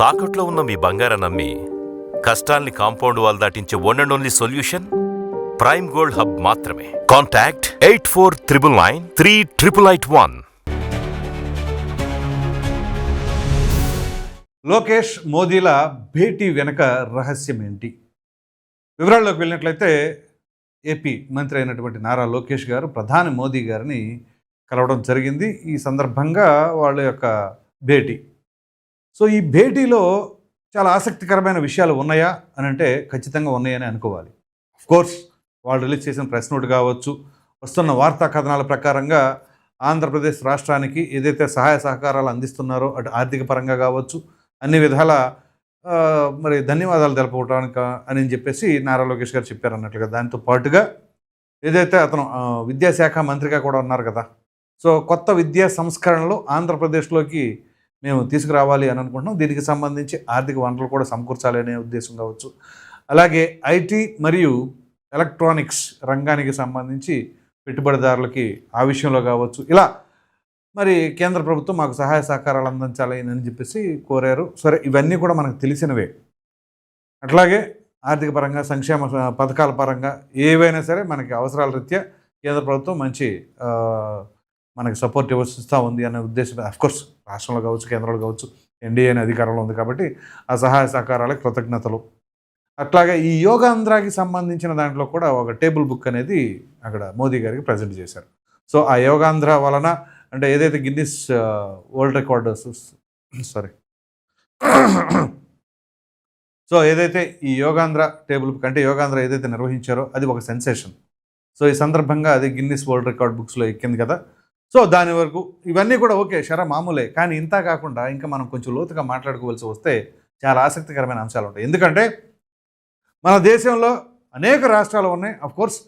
తాకట్లో ఉన్న మీ బంగారం నమ్మి కష్టాల్ని compound wall దాటించే one and only solution prime gold hub మాత్రమే. Contact eight four triple nine three triple eight one Lokesh మోదీల భేటీ వెనక రహస్యం ఏంటి? వివరాల్లోకి వెళ్ళినట్లయితే ఏపీ మంత్రి అయినటువంటి నారా లోకేష్ గారు ప్రధాని మోదీ గారిని కలవడం జరిగింది. ఈ సందర్భంగా వాళ్ళ యొక్క భేటీ. సో ఈ భేటీలో చాలా ఆసక్తికరమైన విషయాలు ఉన్నాయా అని అంటే ఖచ్చితంగా ఉన్నాయని అనుకోవాలి. కోర్స్ వాళ్ళు రిలీజ్ చేసిన ప్రెస్ నోట్ కావచ్చు వస్తున్న వార్తా కథనాల ప్రకారంగా ఆంధ్రప్రదేశ్ రాష్ట్రానికి ఏదైతే సహాయ సహకారాలు అందిస్తున్నారో అటు ఆర్థిక పరంగా కావచ్చు అన్ని విధాల మరి ధన్యవాదాలు తెలపడానికి అని చెప్పేసి నారా లోకేష్ గారు చెప్పారు అన్నట్లుగా దాంతో పాటుగా ఏదైతే అతను విద్యాశాఖ మంత్రిగా కూడా ఉన్నారు కదా. సో కొత్త విద్యా సంస్కరణలు ఆంధ్రప్రదేశ్లోకి మేము తీసుకురావాలి అని అనుకుంటున్నాం. దీనికి సంబంధించి ఆర్థిక వనరులు కూడా సమకూర్చాలి అనే ఉద్దేశం కావచ్చు. అలాగే ఐటీ మరియు ఎలక్ట్రానిక్స్ రంగానికి సంబంధించి పెట్టుబడిదారులకి ఆ విషయంలో కావచ్చు. ఇలా మరి కేంద్ర ప్రభుత్వం మాకు సహాయ సహకారాలు అందించాలి అని చెప్పేసి కోరారు. సరే ఇవన్నీ కూడా మనకు తెలిసినవే. అట్లాగే ఆర్థిక పరంగా సంక్షేమ పథకాల పరంగా ఏవైనా సరే మనకి అవసరాల రీత్యా కేంద్ర ప్రభుత్వం మంచి మనకి సపోర్ట్ ఇవ్వస్తూ ఉంది అనే ఉద్దేశం. కోర్స్ రాష్ట్రంలో కావచ్చు కేంద్రంలో కావచ్చు ఎన్డీఏ అనే అధికారంలో ఉంది కాబట్టి ఆ సహాయ సహకారాలకు కృతజ్ఞతలు. అట్లాగే ఈ యోగాంధ్రాకి సంబంధించిన దాంట్లో కూడా ఒక టేబుల్ బుక్ అనేది అక్కడ మోదీ గారికి ప్రజెంట్ చేశారు. సో ఆ యోగాంధ్ర వలన అంటే ఏదైతే Guinness world record sorry so ఏదైతే ఈ యోగాంధ్ర టేబుల్ బుక్ అంటే యోగాంధ్ర ఏదైతే నిర్వహించారో అది ఒక సెన్సేషన్. సో ఈ సందర్భంగా అది గిన్నిస్ వరల్డ్ రికార్డ్ బుక్స్లో ఎక్కింది కదా. సో దాని వరకు ఇవన్నీ కూడా ఓకే షర మామూలే. కానీ ఇంత కాకుండా ఇంకా మనం కొంచెం లోతుగా మాట్లాడుకోవాల్సి వస్తే చాలా ఆసక్తికరమైన అంశాలు ఉంటాయి. ఎందుకంటే మన దేశంలో అనేక రాష్ట్రాలు ఉన్నాయి. అఫ్ కోర్స్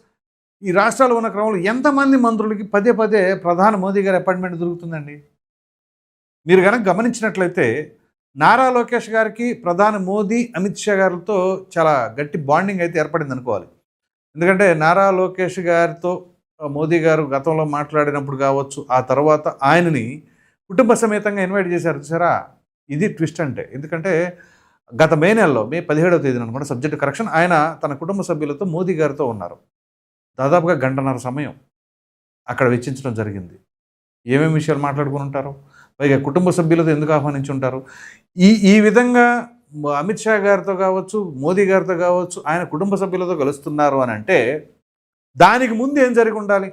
ఈ రాష్ట్రాలు ఉన్న క్రమంలో ఎంతమంది మంత్రులకి పదే పదే ప్రధాని మోదీ గారి అపాయింట్మెంట్ దొరుకుతుందండి? మీరు కనుక గమనించినట్లయితే నారా లోకేష్ గారికి ప్రధాని మోదీ అమిత్ షా గారితో చాలా గట్టి బాండింగ్ అయితే ఏర్పడింది అనుకోవాలి ఎందుకంటే నారా లోకేష్ గారితో మోదీ గారు గతంలో మాట్లాడినప్పుడు కావచ్చు ఆ తర్వాత ఆయనని కుటుంబ సమేతంగా ఇన్వైట్ చేశారు. చూసారా? ఇది ట్విస్ట్ అంటే. ఎందుకంటే గత మే నెలలో మే పదిహేడవ తేదీన అనమాట సబ్జెక్ట్ కరెక్షన్ ఆయన తన కుటుంబ సభ్యులతో మోదీ గారితో ఉన్నారు. దాదాపుగా గంటన్నర సమయం అక్కడ వెచ్చించడం జరిగింది. ఏమేమి విషయాలు మాట్లాడుకుని ఉంటారు? పైగా కుటుంబ సభ్యులతో ఎందుకు ఆహ్వానించి ఉంటారు? ఈ ఈ విధంగా అమిత్ షా గారితో కావచ్చు మోదీ గారితో కావచ్చు ఆయన కుటుంబ సభ్యులతో కలుస్తున్నారు అని అంటే దానికి ముందు ఏం జరిగి ఉండాలి?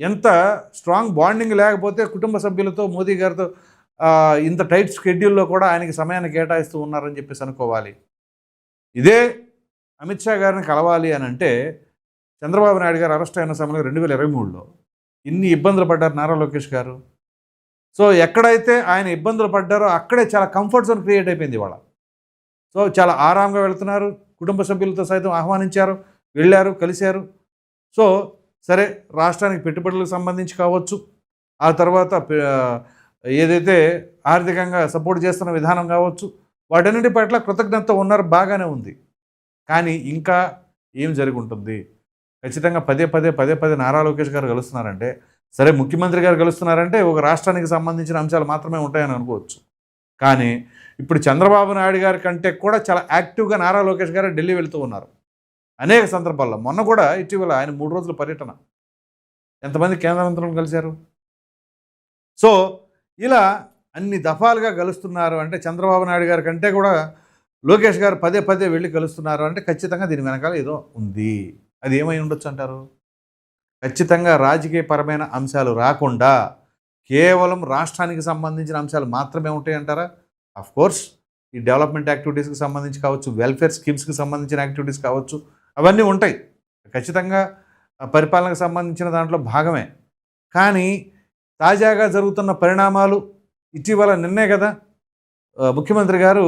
ఎంత స్ట్రాంగ్ బాండింగ్ లేకపోతే కుటుంబ సభ్యులతో మోదీ గారితో ఇంత టైట్ స్కెడ్యూల్లో కూడా ఆయనకి సమయాన్ని కేటాయిస్తూ ఉన్నారని చెప్పేసి అనుకోవాలి. ఇదే అమిత్ షా గారిని కలవాలి అని అంటే చంద్రబాబు నాయుడు గారు అరెస్ట్ అయిన సమయంలో రెండు వేల ఇరవై మూడులో. ఇన్ని ఇబ్బందులు పడ్డారు నారా లోకేష్ గారు. సో ఎక్కడైతే ఆయన ఇబ్బందులు పడ్డారో అక్కడే చాలా కంఫర్ట్ జోన్ క్రియేట్ అయిపోయింది ఇవాళ. సో చాలా ఆరాంగా వెళ్తున్నారు. కుటుంబ సభ్యులతో సైతం ఆహ్వానించారు. వెళ్ళారు కలిశారు. సో సరే రాష్ట్రానికి పెట్టుబడులకు సంబంధించి కావచ్చు. ఆ తర్వాత ఏదైతే ఆర్థికంగా సపోర్ట్ చేస్తున్న విధానం కావచ్చు వాటన్నిటి పట్ల కృతజ్ఞత ఉన్నారు బాగానే ఉంది. కానీ ఇంకా ఏం జరిగి ఉంటుంది ఖచ్చితంగా పదే పదే పదే పదే నారా లోకేష్ గారు కలుస్తున్నారంటే సరే ముఖ్యమంత్రి గారు కలుస్తున్నారంటే ఒక రాష్ట్రానికి సంబంధించిన అంశాలు మాత్రమే ఉంటాయని అనుకోవచ్చు. కానీ ఇప్పుడు చంద్రబాబు నాయుడు గారి కంటే కూడా చాలా యాక్టివ్గా నారా లోకేష్ గారు ఢిల్లీ వెళ్తూ ఉన్నారు. అనేక సందర్భాల్లో. మొన్న కూడా ఇటీవల ఆయన మూడు రోజుల పర్యటన. ఎంతమంది కేంద్ర మంత్రులను కలిశారు? సో ఇలా అన్ని దఫాలుగా కలుస్తున్నారు అంటే చంద్రబాబు నాయుడు గారి కంటే కూడా లోకేష్ గారు పదే పదే వెళ్ళి కలుస్తున్నారు అంటే ఖచ్చితంగా దీని వెనకాల ఏదో ఉంది. అది ఏమై ఉండొచ్చు అంటారు? ఖచ్చితంగా రాజకీయపరమైన అంశాలు రాకుండా కేవలం రాష్ట్రానికి సంబంధించిన అంశాలు మాత్రమే ఉంటాయి అంటారా? కోర్స్ ఈ డెవలప్మెంట్ యాక్టివిటీస్కి సంబంధించి కావచ్చు వెల్ఫేర్ స్కీమ్స్కి సంబంధించిన యాక్టివిటీస్ కావచ్చు అవన్నీ ఉంటాయి. ఖచ్చితంగా పరిపాలనకు సంబంధించిన దాంట్లో భాగమే. కానీ తాజాగా జరుగుతున్న పరిణామాలు ఇటీవల నిన్నే కదా ముఖ్యమంత్రి గారు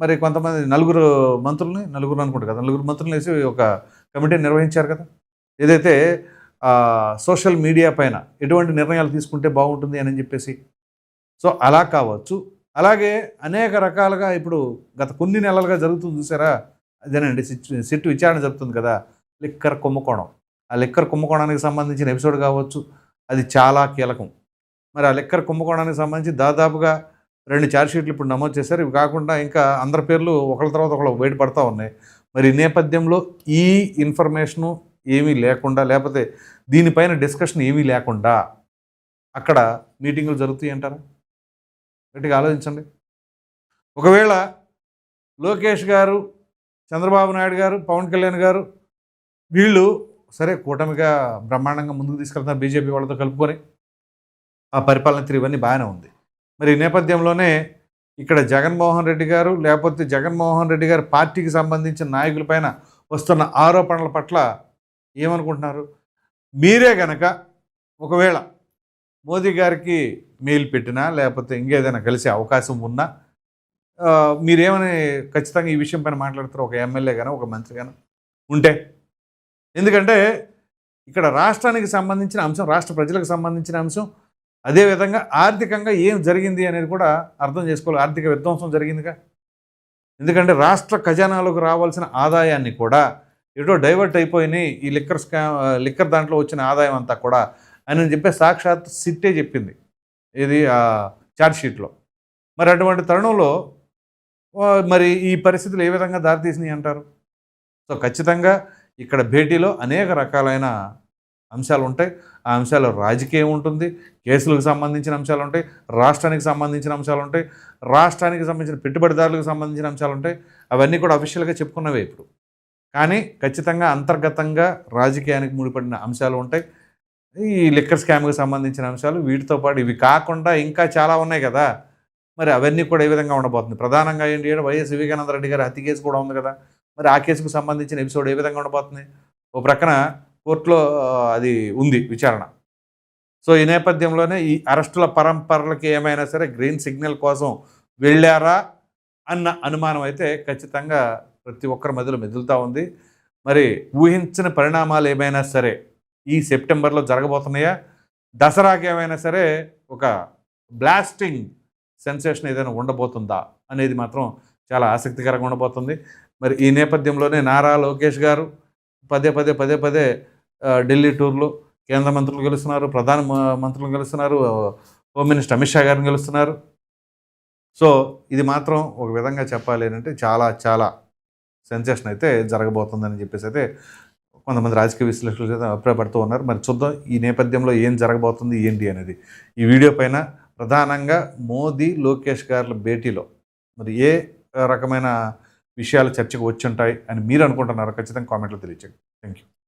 మరి కొంతమంది నలుగురు మంత్రుల్ని నలుగురు అనుకుంటారు కదా నలుగురు మంత్రులు వేసి ఒక కమిటీని నిర్వహించారు కదా. ఏదైతే సోషల్ మీడియా పైన ఎటువంటి నిర్ణయాలు తీసుకుంటే బాగుంటుంది అని చెప్పేసి. సో అలా కావచ్చు. అలాగే అనేక రకాలుగా ఇప్పుడు గత కొన్ని నెలలుగా జరుగుతుంది చూసారా అదేనండి. సిట్ విచారణ జరుగుతుంది కదా. లిక్కర్ కుంభకోణం. ఆ లిక్కర్ కుంభకోణానికి సంబంధించిన ఎపిసోడ్ కావచ్చు. అది చాలా కీలకం. మరి ఆ లిక్కర్ కుంభకోణానికి సంబంధించి దాదాపుగా రెండు ఛార్జ్ షీట్లు ఇప్పుడు నమోదు చేశారు. ఇవి కాకుండా ఇంకా అందరి పేర్లు ఒకళ్ళ తర్వాత ఒకళ్ళు బయటపడతా ఉన్నాయి. మరి ఈ నేపథ్యంలో ఈ ఇన్ఫర్మేషను ఏమీ లేకుండా లేకపోతే దీనిపైన డిస్కషన్ ఏమీ లేకుండా అక్కడ మీటింగులు జరుగుతాయి అంటారా? గట్టిగా ఆలోచించండి. ఒకవేళ లోకేష్ గారు చంద్రబాబు నాయుడు గారు పవన్ కళ్యాణ్ గారు వీళ్ళు సరే కూటమిగా బ్రహ్మాండంగా ముందుకు తీసుకెళ్తారు బీజేపీ వాళ్ళతో కలుపుకొని. ఆ పరిపాలన తీరు ఇవన్నీ బాగానే ఉంది. మరి ఈ నేపథ్యంలోనే ఇక్కడ జగన్మోహన్ రెడ్డి గారు లేకపోతే జగన్మోహన్ రెడ్డి గారు పార్టీకి సంబంధించిన నాయకులపైన వస్తున్న ఆరోపణల పట్ల ఏమనుకుంటున్నారు? మీరే గనక ఒకవేళ మోదీ గారికి మెయిల్ పెట్టినా లేకపోతే ఇంకేదైనా కలిసే అవకాశం ఉన్నా మీరేమని ఖచ్చితంగా ఈ విషయం పైన మాట్లాడతారు ఒక ఎమ్మెల్యే కానీ ఒక మంత్రి కానీ ఉంటే. ఎందుకంటే ఇక్కడ రాష్ట్రానికి సంబంధించిన అంశం రాష్ట్ర ప్రజలకు సంబంధించిన అంశం అదేవిధంగా ఆర్థికంగా ఏం జరిగింది అనేది కూడా అర్థం చేసుకోవాలి. ఆర్థిక విధ్వంసం జరిగిందిగా. ఎందుకంటే రాష్ట్ర ఖజానాలకు రావాల్సిన ఆదాయాన్ని కూడా ఎటో డైవర్ట్ అయిపోయినాయి. ఈ లిక్కర్ స్కా లిక్కర్ దాంట్లో వచ్చిన ఆదాయం అంతా కూడా అని చెప్పే సాక్షాత్ సిట్టే చెప్పింది. ఇది ఛార్జ్ షీట్లో. మరి అటువంటి తరుణంలో మరి ఈ పరిస్థితులు ఏ విధంగా దారితీసినాయి అంటారు? సో ఖచ్చితంగా ఇక్కడ భేటీలో అనేక రకాలైన అంశాలు ఉంటాయి. ఆ అంశాలు రాజకీయం ఉంటుంది కేసులకు సంబంధించిన అంశాలు ఉంటాయి రాష్ట్రానికి సంబంధించిన అంశాలు ఉంటాయి రాష్ట్రానికి సంబంధించిన పెట్టుబడిదారులకు సంబంధించిన అంశాలు ఉంటాయి. అవన్నీ కూడా అఫీషియల్గా చెప్పుకున్నవే ఇప్పుడు. కానీ ఖచ్చితంగా అంతర్గతంగా రాజకీయానికి ముడిపడిన అంశాలు ఉంటాయి. ఈ లిక్కర్ స్కామ్కి సంబంధించిన అంశాలు వీటితో పాటు ఇవి కాకుండా ఇంకా చాలా ఉన్నాయి కదా. మరి అవన్నీ కూడా ఏ విధంగా ఉండబోతుంది? ప్రధానంగా ఏంటి అంటే వైఎస్ వివేకానందరెడ్డి గారి హత్య కేసు కూడా ఉంది కదా. మరి ఆ కేసుకు సంబంధించిన ఎపిసోడ్ ఏ విధంగా ఉండబోతుంది? ఓ ప్రక్కన కోర్టులో అది ఉంది విచారణ. సో ఈ నేపథ్యంలోనే ఈ అరెస్టుల పరంపరలకి ఏమైనా సరే గ్రీన్ సిగ్నల్ కోసం వెళ్ళారా అన్న అనుమానం అయితే ఖచ్చితంగా ప్రతి ఒక్కరి మధ్యలో మెదులుతూ ఉంది. మరి ఊహించిన పరిణామాలు ఏమైనా సరే ఈ సెప్టెంబర్లో జరగబోతున్నాయా? దసరాకి ఏమైనా సరే ఒక బ్లాస్టింగ్ సెన్సేషన్ ఏదైనా ఉండబోతుందా అనేది మాత్రం చాలా ఆసక్తికరంగా ఉండబోతుంది. మరి ఈ నేపథ్యంలోనే నారా లోకేష్ గారు పదే పదే పదే పదే ఢిల్లీ టూర్లు కేంద్ర మంత్రులు గెలుస్తున్నారు ప్రధాన మ- మంత్రులు గెలుస్తున్నారు హోమ్ మినిస్టర్ అమిత్ షా గారిని గెలుస్తున్నారు. సో ఇది మాత్రం ఒక విధంగా చెప్పాలి ఏంటంటే చాలా చాలా సెన్సేషన్ అయితే జరగబోతుందని చెప్పేసి అయితే కొంతమంది రాజకీయ విశ్లేషకులు అయితే అభిప్రాయపడుతూ ఉన్నారు. మరి చూద్దాం ఈ నేపథ్యంలో ఏం జరగబోతుంది ఏంటి అనేది. ఈ వీడియో పైన ప్రధానంగా మోదీ లోకేష్ గారుల భేటీలో. మరి ఏ రకమైన విషయాలు చర్చకు వచ్చి ఉంటాయి అని మీరు అనుకుంటున్నారో ఖచ్చితంగా కామెంట్లో తెలియచేయండి. Thank you